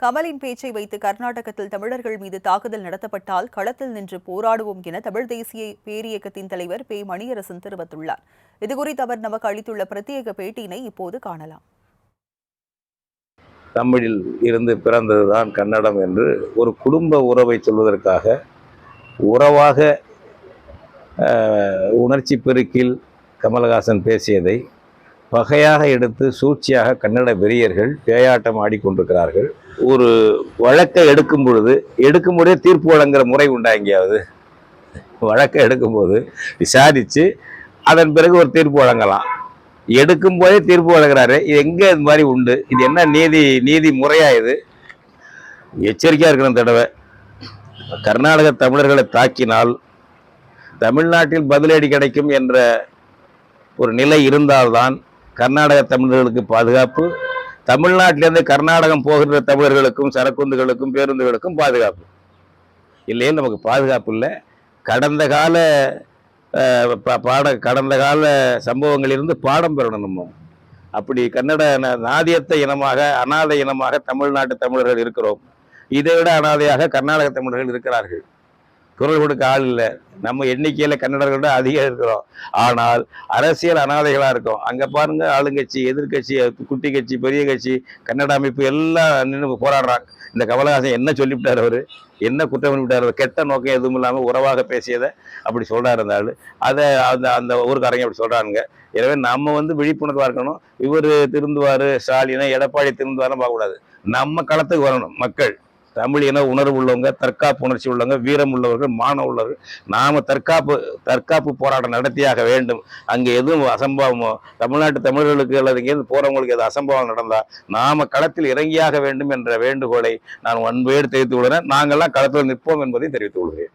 கமலின் பேச்சை வைத்து கர்நாடகத்தில் தமிழர்கள் மீது தாக்குதல் நடத்தப்பட்டால் களத்தில் நின்று போராடுவோம் என தமிழ் தேசிய பேரியக்கத்தின் தலைவர் பே மணியரசன் தெரிவித்துள்ளார். இதுகுறித்து அவர் நமக்கு அளித்துள்ள பிரத்யேக பேட்டியினை இப்போது காணலாம். தமிழில் இருந்து பிறந்ததுதான் கன்னடம் என்று ஒரு குடும்ப உறவை சொல்வதற்காக உறவாக அஹ், உணர்ச்சி பெருக்கில் கமலஹாசன் பேசியதை பகையாக எடுத்து சூழ்ச்சியாக கன்னட வெறியர்கள் பேயாட்டம் ஆடிக்கொண்டிருக்கிறார்கள். ஒரு வழக்கை எடுக்கும் பொழுது எடுக்கும் பொழுதே தீர்ப்பு வழங்குற முறை உண்டா எங்கேயாவது? வழக்கை எடுக்கும்போது விசாரித்து அதன் பிறகு ஒரு தீர்ப்பு வழங்கலாம். எடுக்கும் போதே தீர்ப்பு வழங்குறாரு. இது எங்கே இது மாதிரி உண்டு? இது என்ன நீதி நீதி முறையா இது? எச்சரிக்கையாக இருக்கணும் தடவை. கர்நாடக தமிழர்களை தாக்கினால் தமிழ்நாட்டில் பதிலடி கிடைக்கும் என்ற ஒரு நிலை இருந்தால்தான் கர்நாடக தமிழர்களுக்கு பாதுகாப்பு தமிழ்நாட்டிலேருந்து கர்நாடகம் போகின்ற தமிழர்களுக்கும் சரக்குந்துகளுக்கும் பேருந்துகளுக்கும் பாதுகாப்பு. இல்லையே நமக்கு பாதுகாப்பு இல்லை. கடந்த கால பா- பாட கடந்த கால சம்பவங்களிலிருந்து பாடம் பெறணும் நம்ம. அப்படி கன்னட ந- நாதியத்த இனமாக அனாதை இனமாக தமிழ்நாட்டு தமிழர்கள் இருக்கிறோம். இதை விட அனாதையாக கர்நாடக தமிழர்கள் இருக்கிறார்கள். குரல் கொடுக்க ஆள் இல்லை. நம்ம எண்ணிக்கையில் கன்னடர்கள் அதிகம் இருக்கிறோம். ஆனால் அரசியல் அனாதைகளாக இருக்கும். அங்கே பாருங்க ஆளுங்கட்சி எதிர்க்கட்சி குட்டி கட்சி பெரிய கட்சி கன்னட அமைப்பு எல்லாம் நின்று போராடுறாங்க. இந்த கமலஹாசன் என்ன சொல்லிவிட்டார் அவர்? என்ன குற்றம் பண்ணிவிட்டார் அவர்? கெட்ட நோக்கம் எதுவும் இல்லாமல் உறவாக பேசியதை அப்படி சொல்கிறார் அந்த ஆள். அதை அந்த அந்த ஊருக்காரங்க அப்படி சொல்கிறாங்க எனவே நம்ம வந்து விழிப்புணர்வாக இருக்கணும். இவர் திருந்துவார் ஸ்டாலினை எடப்பாடி திருந்துவாருன்னு பார்க்கக்கூடாது. நம்ம களத்துக்கு வரணும் மக்கள். தமிழ் என உணர்வு உள்ளவங்க தற்காப்பு உணர்ச்சி உள்ளவங்க வீரம் உள்ளவர்கள் மான உள்ளவர்கள் நாம் தற்காப்பு தற்காப்பு போராட்டம் நடத்தியாக வேண்டும். அங்கே எதுவும் அசம்பாவமோ தமிழ்நாட்டு தமிழர்களுக்கு அல்லது இங்கேருந்து போகிறவங்களுக்கு எது அசம்பாவம் நடந்தால் நாம் களத்தில் இறங்கியாக வேண்டும் என்ற வேண்டுகோளை நான் ஒன்பேடு தெரிவித்துக் கொள்கிறேன். நாங்கள்லாம் களத்தில் நிற்போம் என்பதை தெரிவித்துக் கொள்கிறேன்.